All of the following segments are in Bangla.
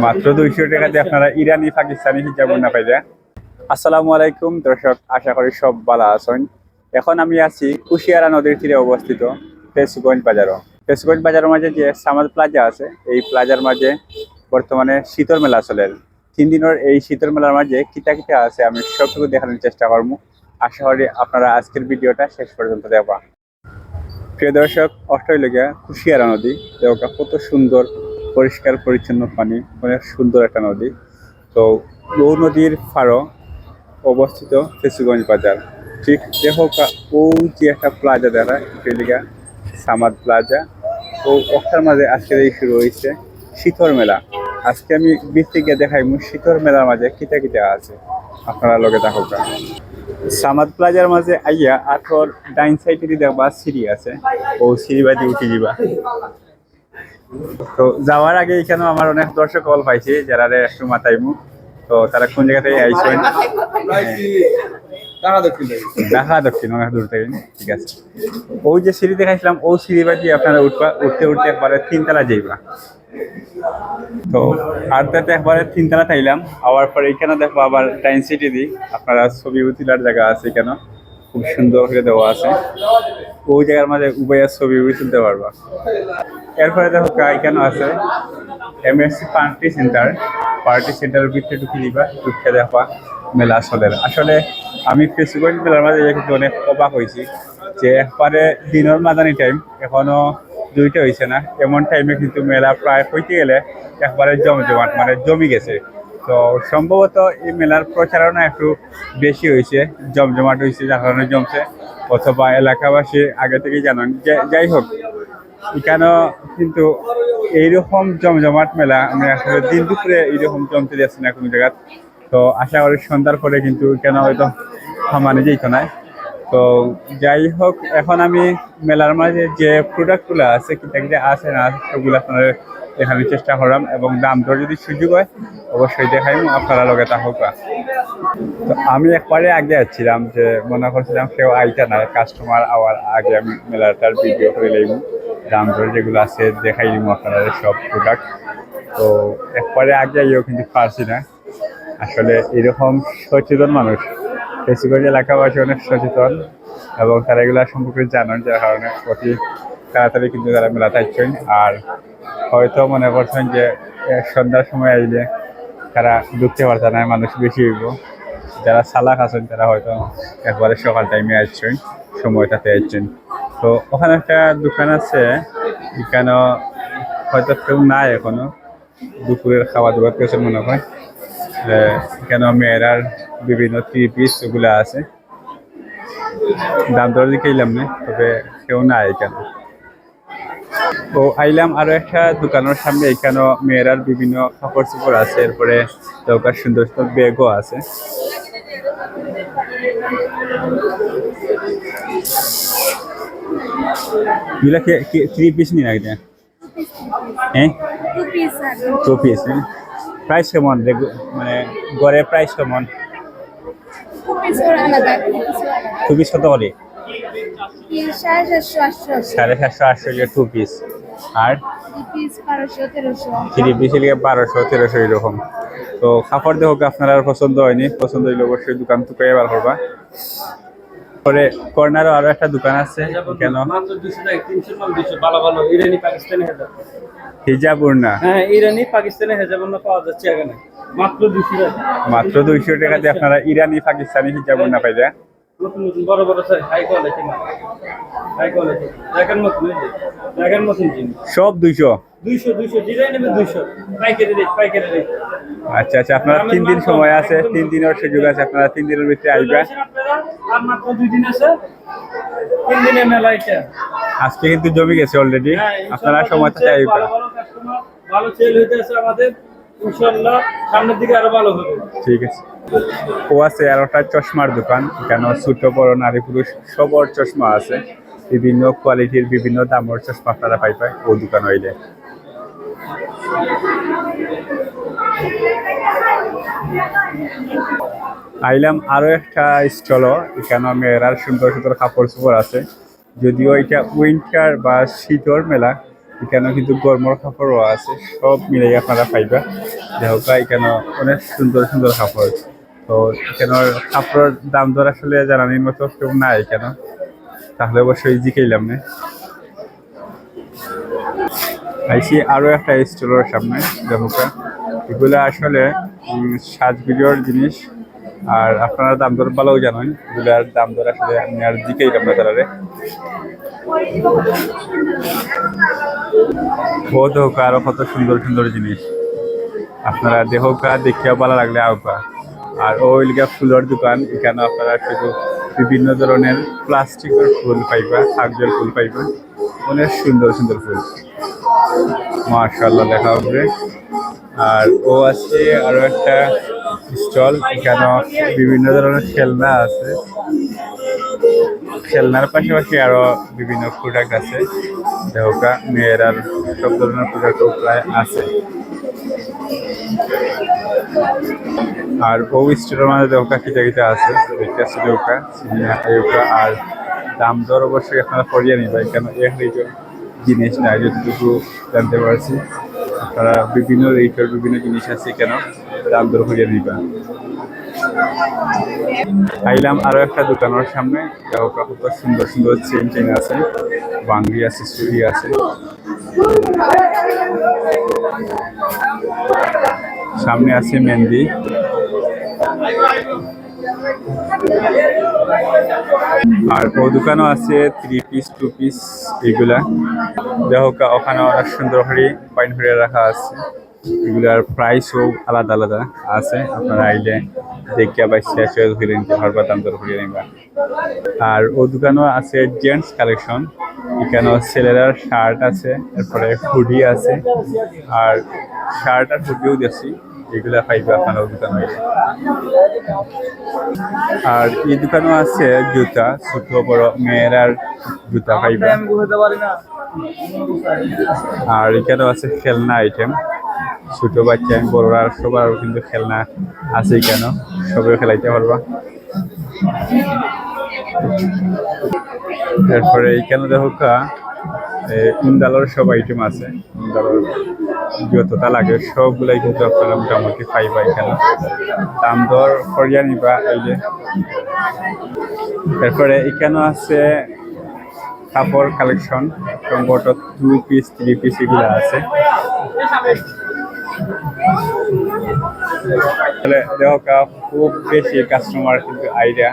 মাত্র দুইশো টাকা দিয়ে আপনারা ইরানি, পাকিস্তানি হিজাব না পাইলে। আসসালামু আলাইকুম, দর্শক, আশা করি সব ভালো আছেন। এখন আমি আছি কুশিয়ারা নদীর তীরে অবস্থিত ফেসগঞ্জ বাজারও। ফেসগঞ্জ বাজারের মাঝে যে সামাদ প্লাজা আছে, এই প্লাজার মাঝে বর্তমানে শীতল মেলা চলে। তিন দিনের এই শীতল মেলার মাঝে কিতা কিতা আছে আমি সবটুকু দেখানোর চেষ্টা করব। আশা করি আপনারা আজকের ভিডিওটা শেষ পর্যন্ত দেখবা। প্রিয় দর্শক অস্ট্রেলিয়া কুশিয়ারা নদী, দেখা কত সুন্দর পরিষ্কার, পরিচ্ছন্ন পানি অনেক সুন্দর একটা নদী। তো ও নদীর ফাড়ো অবস্থিত ফেসুগঞ্জ বাজার। ঠিক দেখো কা- ও যে একটা প্লাজা দেখা অস্ট্রেলিয়া সামাদ প্লাজা। ও ওখার মাঝে আজকে এই শুরু হয়েছে শীতল মেলা। আজকে আমি বৃত্তি গিয়ে দেখাই শীতল মেলার মাঝে কিতা কিতা আছে। আপনারা লগে দেখো সামাদ প্লাজার মাঝে আইয়া আঠর ডাইন সাইডে দেখবা সিঁড়ি আছে। ও সিঁড়ি বাদি উঠে দিবা তো যাওয়ার আগে এখানে আমার অনেক দর্শক কল পাইছে যারা রে একটু মাথাইমু তো তারা কোন জায়গা থেকে আইসেন দেখা দক্ষিণ অনেক দূর থেকে ঠিক আছে। ওই যে সিঁড়ি দেখাইছিলাম ও সিঁড়ি বাদি আপনারা উঠবা উঠতে উঠতে একবারে তিনতলা যাইবা। তো একবারে তিনতলা পরে এখানে দেখব আবার টাইম সিটি দি। আপনারা ছবি উঠিলার জায়গা আছে এখানে খুব সুন্দর করে দেওয়া আছে। ওই জায়গার মাঝে উভয়ের ছবি তুলতে পারবা। এরপরে দেখো কা- এখানে আছে এমএসসি পার্টি সেন্টার পার্টি সেন্টারের ভিতরে ঢুকে দিবা ঢুকে দেখবা মেলা চলে আসলে আমি ফেসবুক মেলার মাঝে কিন্তু অনেক অবাক হয়েছি যে একবারে দিনের মাদানি টাইম এখনও দুইটা হয়েছে না। এমন টাইমে কিন্তু মেলা প্রায় হইতে গেলে একবারে জমজমাট মানে জমি গেছে। তো সম্ভবত এই মেলার প্রচারণা একটু বেশি হয়েছে, জমজমাট হয়েছে, যার কারণে জমছে। অথবা এলাকাবাসী আগে থেকে জানান যাই হোক এখানেও কিন্তু এইরকম জমজমাট মেলা আমি আসলে দিন দুপুরে এইরকম জমতে যাচ্ছি না কোনো জায়গা তো আশা করি সন্ধ্যার পরে কিন্তু কেন হয়তো থামানো যেত না। তো যাই হোক এখন আমি মেলার মাঝে যে প্রোডাক্টগুলো আছে কিতা কিতা আছে না সেগুলো আপনার দেখানোর চেষ্টা করলাম এবং দাম দর যদি সুযোগ হয়, অবশ্যই দেখাই আপনারা লগে তা হোক তো আমি একবারে আগে যাচ্ছিলাম যে মনে করছিলাম কেউ আইটা না কাস্টমার আওয়ার আগে আমি মেলাটার ভিডিও করে লইব দাম দর যেগুলো আছে দেখাই দিব আপনারা সব প্রোডাক্ট তো একবারে আগে আইও কিন্তু পারছি না। আসলে এরকম সচেতন মানুষ ফেসবুকের এলাকাবাসী অনেক সচেতন এবং তারা এগুলো সম্পর্কে জানেন যার কারণে অতি তাড়াতাড়ি কিন্তু তারা মেলাতে আসছেন। আর হয়তো মনে করছেন যে সন্ধ্যার সময় আইলে তারা ঢুকতে পারছে না, মানুষ বেশি হইব। যারা সালাক আছেন, তারা হয়তো একবারে সকাল টাইমে আসছেন, সময়টাতে আসছেন। তো ওখানে একটা দোকান আছে এখানে হয়তো কেউ নাই এখনও। দুপুরের খাওয়া দাওয়া কিছু মনে হয়। এখানে মেয়েরার বিভিন্ন থ্রি পিস ওগুলো আছে। দাম দর দিকে এলাম না তবে কেউ নাই এখানে। তো আইলাম আরও একটা দোকানের সামনে এখানেও মেয়েরার বিভিন্ন কাপড় চোপড় আছে এরপরে দোকান সুন্দর সুন্দর ব্যাগও আছে। এগুলা থ্রি পিস নি না হ্যাঁ? টু পিস প্রাইস কেমন? মানে গড়ে প্রাইস কেমন? টু কত করে সাড়ে সাতশো আটশো। টু পিস আর? থ্রি পিস বারোশো তেরোশো। বারোশো এরকম। তো কাপড় দেখো আপনার আর পছন্দ হয়নি? পছন্দ হইলে অবশ্যই দোকান থেকে বার করবা। পরে কর্নারে আরও একটা দোকান আছে কেন? ভালো ভালো। ইরানি পাকিস্তানি হেজাব। হিজাবুর হ্যাঁ ইরানি পাকিস্তানি হেজাব না পাওয়া যাচ্ছে এখানে। মাত্র দুশো টাকা। মাত্র দুইশো টাকা দিয়ে আপনারা ইরানি পাকিস্তানি হিজাব উড়না পাই পাইলে? নতুন নতুন বড় বড় সাইজ হাই কোয়ালিটি মাল। হাই কোয়ালিটি দেখার মতন দেখার মতন জিনিস সব দুইশো? দুইশো দুইশো যেটাই নেবে দুইশো। পাইকারি রেট পাইকারি রেট আচ্ছা আচ্ছা আপনারা তিন দিন সময় আছে তিন দিনের সুযোগ আছে আপনারা তিন দিনের ভিতরে আপনারা আর মাত্র দুই দিন আছে। তিন দিনের মেলা এটা। আজকে কিন্তু জমি গেছে অলরেডি হ্যাঁ, আপনারা সময় থেকে কাস্টমার ভালো সেল হইতেছে আমাদের। ইনশাআল্লাহ সামনের দিকে আরও ভালো হবে। ঠিক আছে। ও আছে একটা চশমার দোকান এখানে ছোট, বড় নারী পুরুষ, সবর চশমা আছে। বিভিন্ন কোয়ালিটির বিভিন্ন দামের চশমা আপনারা পাইবে ও দোকান হইলে। আইলাম আরও একটা স্টল এখানে মেয়েরার সুন্দর সুন্দর কাপড় চোপড় আছে। যদিও এটা উইন্টার বা শীতর মেলা এখানে কিন্তু গরমর কাপড়ও আছে, সব মিলাই আপনারা পাইবা। দেহকা এখানে অনেক সুন্দর সুন্দর কাপড় তো এখানে কাপড়ের দাম দর আসলে জানানির মতো কেউ নাই কেন? তাহলে অবশ্যই জিকাইলাম না। আইসি আরও একটা স্টোরের সামনে দেহকা এগুলো আসলে উম, সাজগুলোর জিনিস। আর আপনারা দাম দর ভালোও জানেন এগুলার দাম দর আসলে আমি আর জিকাইলাম না তারা ও দেহকা আরও কত সুন্দর সুন্দর জিনিস। আপনারা দেহকা দেখিয়া ভালো লাগলে আউকা আর ওই লিগা ফুলের দোকান, এখানে আপনারা শুধু বিভিন্ন ধরনের প্লাস্টিকের ফুল পাইবা কাগজের ফুল পাইবা। অনেক সুন্দর সুন্দর ফুল। মার্শাল্লাহ দেখা হবে। আর ও আছে আরও একটা স্টল এখানে বিভিন্ন ধরনের খেলনা আছে। খেলনার পাশাপাশি আরও বিভিন্ন প্রোডাক্ট আছে। দেহকা মেয়েরার সব ধরনের প্রোডাক্ট প্রায় আছে। আর ও স্টোরের মধ্যে দেহকা কিটা কিটা আছে দেখতে আছে সিনিয়া দেহকা আর দাম দর অবশ্যই আপনারা করিয়ে নিবা কেন এক রেটের জিনিস না যতটুকু জানতে পারছি, আপনারা বিভিন্ন রেটের বিভিন্ন জিনিস আছে কেন দাম দর করিয়ে নিবা। আইলাম আরও একটা দোকানের সামনে দেহকা কত সুন্দর সুন্দর চেন চেন আছে বাঙ্গি আছে চুড়ি আছে। সামনে আছে মেহেন্দি। আর ও দোকানও আছে থ্রি পিস টু পিস এগুলা। দেখো ওখানে অনেক সুন্দর হরি বাইন হরিয়া রাখা আছে। এগুলার প্রাইসও আলাদা আলাদা আছে। আপনারা আইলে দেখিয়া বা শেষ হয়ে ধরে নিতে পারবা, দাম দর করে নিবা। আর ও দোকানও আছে জেন্টস কালেকশন এখানেও ছেলেরার শার্ট আছে তারপরে হুডি আছে। আর শার্ট আর হুডিও দেখছি, এগুলা পাইবা আপনারা দোকানে। আর এই দোকানও আছে জুতা, ছোট, বড় মেয়েরার জুতা পাইবা। আর এখানেও আছে খেলনা আইটেম ছোট বাচ্চা, বড়রা সবার কিন্তু খেলনা আছে কেন? সবাই খেলাইতে পারবা। তারপরে এখানে দেখো ইন্দালোর সব আইটেম আছে। ইন্দালোর যতটা লাগে, সবগুলাই কিন্তু আপনারা মোটামুটি পাইবা এখানে দাম দর করিয়া নিবা এই যে। তারপরে এখানেও আছে কাপড় কালেকশন সম্ভবত টু পিস থ্রি পিস এগুলো আছে। দেখো খুব বেশি কাস্টমার কিন্তু আইডিয়া।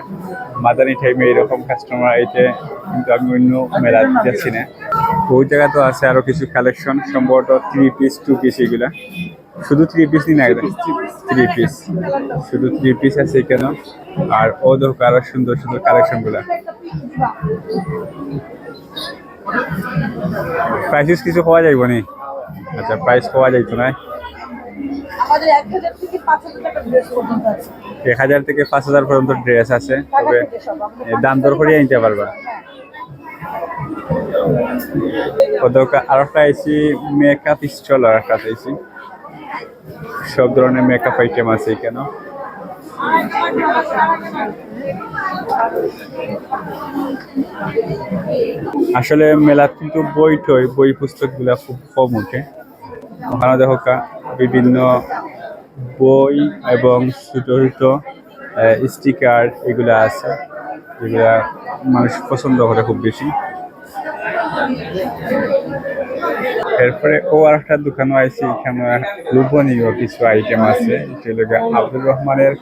মাদানি টাইমে এরকম কাস্টমার আইতে কিন্তু আমি অন্য মেলা যাচ্ছি না। ওই জায়গা তো আছে আরও কিছু কালেকশন সম্ভবত থ্রি পিস টু পিস এগুলা। শুধু থ্রি পিস নিন একদম থ্রি পিস শুধু থ্রি পিস আছে কেন আর ও দেখো আরও সুন্দর সুন্দর কালেকশনগুলা। প্রাইসেস কিছু পাওয়া যাইব নি? আচ্ছা প্রাইস পাওয়া যাইতো না। আমাদের এক হাজার থেকে পাঁচ হাজার টাকা ড্রেস পর্যন্ত আছে। এক হাজার থেকে পাঁচ হাজার পর্যন্ত ড্রেস আছে তবে দাম দর করিয়ে নিতে পারবা। ওদের আর একটা আইসি মেকআপ স্টল আর একটা আইসি সব ধরনের মেকআপ আইটেম আছে কেন আসলে মেলা কিন্তু বই টই বই পুস্তকগুলা খুব কম উঠে ওখানে দেখো বিভিন্ন বই এবং ছোট ছোট স্টিকার এগুলা আছে, যেগুলা মানুষ পছন্দ করে খুব বেশি। এরপরে ও আর একটা দোকানও আছে এখানে লোভনীয় কিছু আইটেম আছে। যেগুলো আব্দুর রহমানের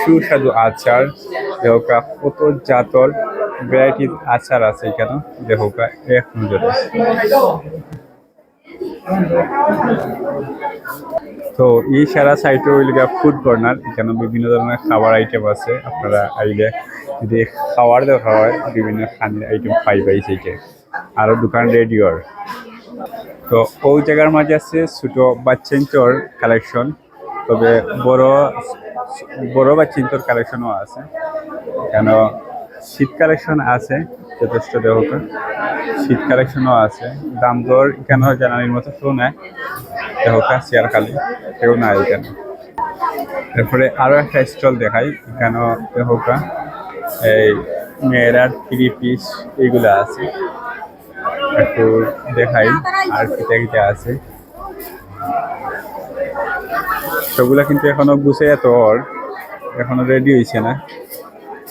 সুস্বাদু আচার। দেহকা কত জাতর ভ্যারাইটির আচার আছে এখানে। দেহকা এক নজরে তো এই সারা সাইটে ওই লিগা ফুড কর্নার এখানে বিভিন্ন ধরনের খাবার আইটেম আছে, আপনারা আইলে যদি খাওয়ার দরকার হয়, বিভিন্ন খানির আইটেম পাইবাই সেইটে আরও দোকান রেডিওর তো ওই জায়গার মাঝে আছে ছোট বাচ্চাঞ্চর কালেকশন তবে বড় বড় বাচ্চাঞ্চর কালেকশনও আছে। কেন শীত কালেকশন আছে যথেষ্ট দেহকা। শীত কালেকশনও আছে। দাম দর এখানেও জানানির মতো কেউ নাই। দেহকা চেয়ার খালি কেউ নাই এখানে। তারপরে আরও একটা স্টল দেখাই। এখানেও দেহকা এই মেয়েরার থ্রি পিস এইগুলো আছে। একটু দেখাই আর কিটা কিটা আছে। সবগুলা কিন্তু এখনও গুছাইয়া তোর এখনও রেডি হয়েছে না।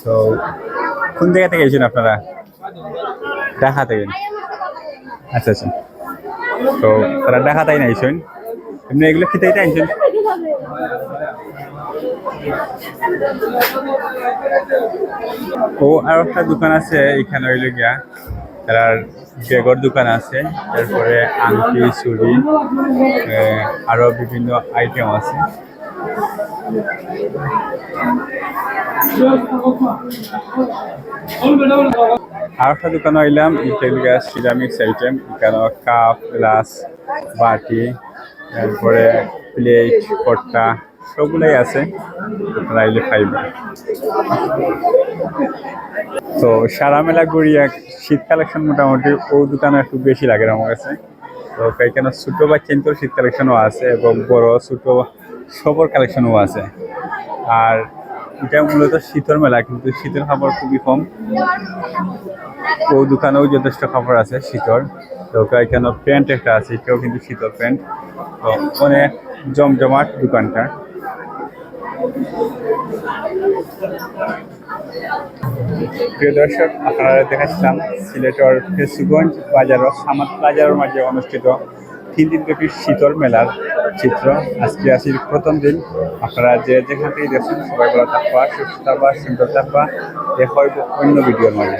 তো কোন জায়গা থেকে এসেছেন আপনারা? ঢাকা আচ্ছা আচ্ছা। তারা এমনি ও আর একটা দোকান আছে এখানে গিয়া। তার ব্যাগর দোকান আছে তারপরে আংটি আহ, আরও বিভিন্ন আইটেম আছে। আর একটা দোকান হইলাম ইটেল গ্যাস, সিরামিক্স আইটেম, এখানে কাপ, গ্লাস, বাটি, তারপরে প্লেট কট্টা সবগুলাই আছে। আইলে পাইবেন তো সারা মেলা ঘুরিয়া শীত কালেকশন মোটামুটি ও দোকানে একটু বেশি লাগে আমার কাছে। তো এখানে ছোটো বা চিন্তর শীত কালেকশনও আছে এবং বড়, ছোটো সবর কালেকশনও আছে। আর এটা মূলত শীতের মেলা, কিন্তু শীতের খাবার খুবই কম। ও দোকানেও যথেষ্ট খাবার আছে শীতর তো এখানে প্যান্ট একটা আছে, এটাও কিন্তু শীতল প্যান্ট। তো অনেক জমজমাট দোকানটা। প্রিয় দর্শক, আপনারা দেখাচ্ছিলাম সিলেটের ফেসুগঞ্জ বাজার সামাদ বাজারের মাঝে অনুষ্ঠিত তিন দিন ব্যাপী শীতল মেলার চিত্র। আজকে আসির প্রথম দিন। আপনারা যে যেখান থেকে দেখছেন, সবাই ভালো থাকবা, সুস্থ থাকবা, সুন্দর থাকবা। দেখা অন্য ভিডিওর মাঝে।